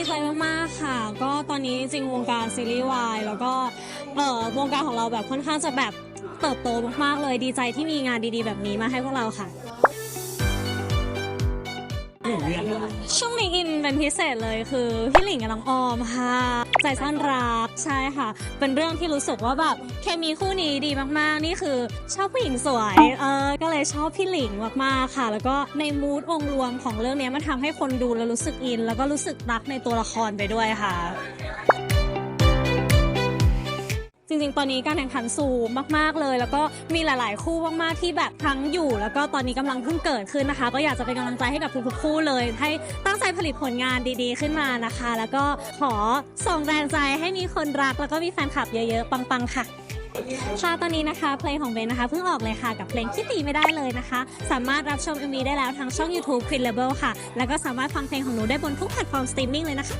ีใจมากๆค่ะ ก็ตอนนี้จริงวงการซีรีส์วายแล้วก็เอ่อวงการของเราแบบค่อนข้างจะแบบเติบโตมากๆเลยดีใจที่มีงานดีๆ แบบนี้มาให้พวกเราค่ะ ช่วงนี้อินเป็นพิเศษเลยคือพี่หลิงกับน้องออมค่ะใจซ่อนรักใช่ค่ะ เป็นเรื่องที่รู้สึกว่าแบบเคมีคู่นี้ดีมากๆ นี่คือชอบผู้หญิงสวยเออก็เลยชอบพี่หลิงมากๆค่ะ แล้วก็ในมูดองค์รวมของเรื่องนี้มันทำให้คนดูแล้วรู้สึกอิน แล้วก็รู้สึกรักในตัวละครไปด้วยค่ะ จริงๆ ตอนนี้การแข่งขันสูงมากๆเลย แล้วก็มีหลาย ๆ คู่มากๆที่แบบทั้งอยู่ แล้วก็ตอนนี้กำลังเพิ่งเกิดขึ้นนะคะ ก็อยากจะเป็นกำลังใจให้กับทุกๆคู่เลย ให้ตั้งใจผลิตผลงานดีๆ ขึ้นมานะคะ แล้วก็ขอส่งแรงใจให้มีคนรัก แล้วก็มีแฟนคลับเยอะๆ ปังๆ ค่ะค่ะตอนนี้นะคะ เพลงของเบนนะคะเพิ่งออกเลยค่ะกับเพลงคิดตีไม่ได้เลยนะคะ สามารถรับชม MV ได้แล้วทางช่อง YouTube Queen Label ค่ะ แล้วก็สามารถฟังเพลงของหนูได้บนทุกแพลตฟอร์มสตรีมมิ่งเลยนะคะ